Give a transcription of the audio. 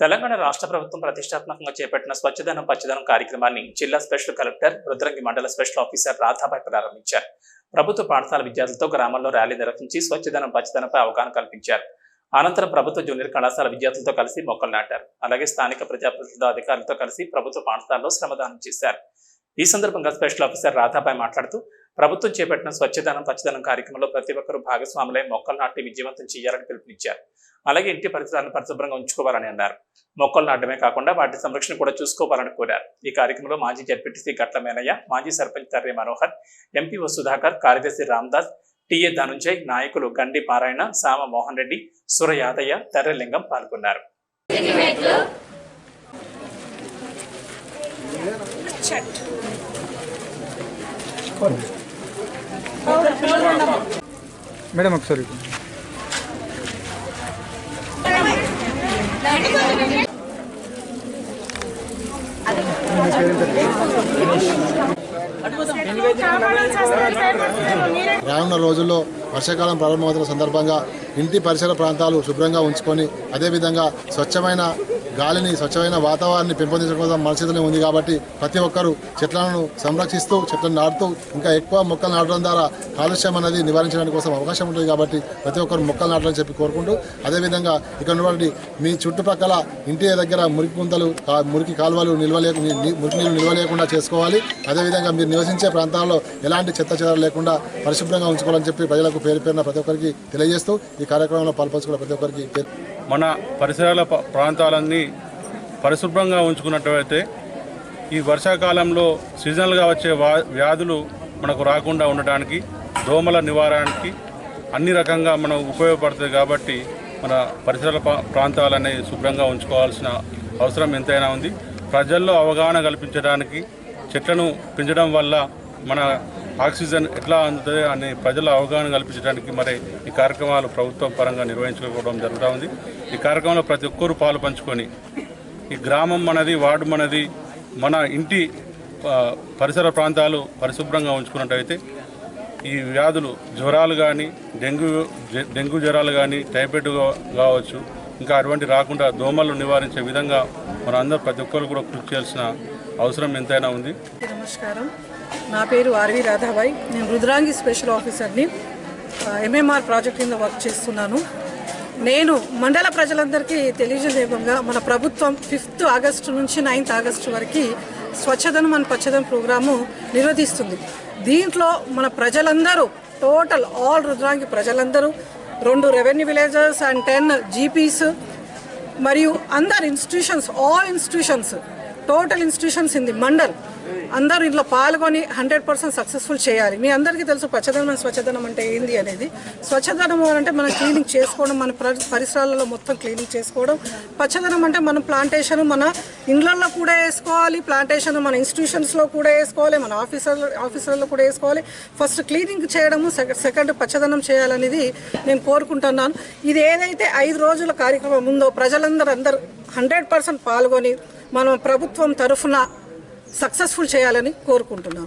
తెలంగాణ రాష్ట్ర ప్రభుత్వం ప్రతిష్టాత్మకంగా చేపట్టిన స్వచ్ఛదనం పచ్చదనం కార్యక్రమాన్ని జిల్లా స్పెషల్ కలెక్టర్ రుద్రంగి మండల స్పెషల్ ఆఫీసర్ రాధాబాయ్ ప్రారంభించారు. ప్రభుత్వ పాఠశాల విద్యార్థులతో గ్రామంలో ర్యాలీ నిర్వహించి స్వచ్ఛదనం పచ్చదనంపై అవగాహన కల్పించారు. అనంతరం ప్రభుత్వ జూనియర్ కళాశాల విద్యార్థులతో కలిసి మొక్కలు నాటారు. అలాగే స్థానిక ప్రజాప్రతినిధుల అధికారులతో కలిసి ప్రభుత్వ పాఠశాలలో శ్రమదానం చేశారు. ఈ సందర్భంగా స్పెషల్ ఆఫీసర్ రాధాబాయ్ మాట్లాడుతూ ప్రభుత్వం చేపట్టిన స్వచ్ఛదనం పచ్చదనం కార్యక్రమంలో ప్రతి ఒక్కరూ భాగస్వాములై మొక్కలు నాటి విజయవంతం చేయాలని పిలుపునిచ్చారు. అలాగే ఇంటి పరిసరాలను పరిశుభ్రంగా ఉంచుకోవాలని అన్నారు. మొక్కలు నాటమే కాకుండా వాటి సంరక్షణ కూడా చూసుకోవాలని కోరారు. ఈ కార్యక్రమంలో మాజీ జడ్పీటీసీ గట్ల మేనయ్య మాజీ సర్పంచ్ తర్రే మనోహర్ ఎంపీఓ సుధాకర్ కార్యదర్శి రామ్దాస్ టిఏ ధనుంజయ్ నాయకులు గండి పారాయణ సామ మోహన్ రెడ్డి సుర యాదయ్య తర్రెలింగం పాల్గొన్నారు. మేడం ఒకసారి. రానున్న రోజుల్లో వర్షాకాలం ప్రారంభమవుతున్న సందర్భంగా ఇంటి పరిసర ప్రాంతాలు శుభ్రంగా ఉంచుకొని అదేవిధంగా స్వచ్ఛమైన గాలిని స్వచ్ఛమైన వాతావరణాన్ని పెంపొందించడం కోసం మనసితనే ఉంది కాబట్టి ప్రతి ఒక్కరూ చెట్లను సంరక్షిస్తూ చెట్లను నాటుతూ ఇంకా ఎక్కువ మొక్కలు నాటడం ద్వారా కాలుష్యం అనేది నివారించడానికి కోసం అవకాశం ఉంటుంది కాబట్టి ప్రతి ఒక్కరు మొక్కలు నాటాలని చెప్పి కోరుకుంటూ అదేవిధంగా ఇక్కడ ఉన్నటువంటి మీ చుట్టుపక్కల ఇంటి దగ్గర మురికి గుంతలు మురికి కాలువలు నిల్వలే మురికి నీళ్ళు నిల్వలేకుండా చేసుకోవాలి. అదేవిధంగా మీరు నివసించే ప్రాంతాల్లో ఎలాంటి చెత్త చెదారం లేకుండా పరిశుభ్రంగా ఉంచుకోవాలని చెప్పి ప్రజలకు పేరు పేరున ప్రతి ఒక్కరికి తెలియజేస్తూ ఈ కార్యక్రమంలో పాల్పంచుకున్న ప్రతి ఒక్కరికి పేరు మన పరిసరాల ప్రాంతాలన్నీ పరిశుభ్రంగా ఉంచుకున్నట్లయితే ఈ వర్షాకాలంలో సీజనల్గా వచ్చే వ్యాధులు మనకు రాకుండా ఉండటానికి దోమల నివారణకి అన్ని రకంగా మనం ఉపయోగపడుతుంది కాబట్టి మన పరిసరాల పా- ప్రాంతాలని శుభ్రంగా ఉంచుకోవాల్సిన అవసరం ఎంతైనా ఉంది. ప్రజల్లో అవగాహన కల్పించడానికి చెట్లను పెంచడం వల్ల మన ఆక్సిజన్ ఎట్లా అందుతుంది అనే ప్రజల అవగాహన కల్పించడానికి మరి ఈ కార్యక్రమాలు ప్రభుత్వం పరంగా నిర్వహించుకోవడం జరుగుతూ ఉంది. ఈ కార్యక్రమంలో ప్రతి ఒక్కరూ పాలు పంచుకొని ఈ గ్రామం మనది వార్డు మనది మన ఇంటి పరిసర ప్రాంతాలు పరిశుభ్రంగా ఉంచుకున్నట్టయితే ఈ వ్యాధులు జ్వరాలు కానీ డెంగ్యూ డెంగ్యూ జ్వరాలు కానీ టైఫాయిడ్ కావచ్చు ఇంకా అటువంటి రాకుండా దోమలు నివారించే విధంగా మనందరూ ప్రతి ఒక్కరు కూడా కృషి చేయాల్సిన అవసరం ఎంతైనా ఉంది. నమస్కారం. నా పేరు ఆర్వి రాధాబాయ్. నేను రుద్రాంగి స్పెషల్ ఆఫీసర్ని ఎంఎంఆర్ ప్రాజెక్ట్ కింద వర్క్ చేస్తున్నాను. నేను మండల ప్రజలందరికీ తెలియజేయగా మన ప్రభుత్వం ఫిఫ్త్ ఆగస్టు నుంచి నైన్త్ ఆగస్టు వరకు స్వచ్ఛదనం మన పచ్చదనం ప్రోగ్రాము నిర్వహిస్తుంది. దీంట్లో మన ప్రజలందరూ టోటల్ ఆల్ రుద్రాంగి ప్రజలందరూ రెండు revenue villages and ten GPs మరియు అందరు institutions all institutions total institutions in the mandal. అందరూ ఇంట్లో పాల్గొని హండ్రెడ్ పర్సెంట్ సక్సెస్ఫుల్ చేయాలి. మీ అందరికీ తెలుసు పచ్చదనం స్వచ్ఛదనం అంటే ఏంది అనేది. స్వచ్ఛదనం అంటే మనం క్లీనింగ్ చేసుకోవడం మన పరిసరాలలో మొత్తం క్లీనింగ్ చేసుకోవడం. పచ్చదనం అంటే మనం ప్లాంటేషన్ మన ఇండ్లలో కూడా వేసుకోవాలి ప్లాంటేషన్ మన ఇన్స్టిట్యూషన్స్లో కూడా వేసుకోవాలి మన ఆఫీసర్ ఆఫీసర్లో కూడా వేసుకోవాలి. ఫస్ట్ క్లీనింగ్ చేయడము సెకండ్ పచ్చదనం చేయాలనేది నేను కోరుకుంటున్నాను. ఇది ఏదైతే ఐదు రోజుల కార్యక్రమం ఉందో ప్రజలందరూ అందరూ హండ్రెడ్ పర్సెంట్ పాల్గొని మనం ప్రభుత్వం తరఫున సక్సెస్ఫుల్ చేయాలని కోరుకుంటున్నాను.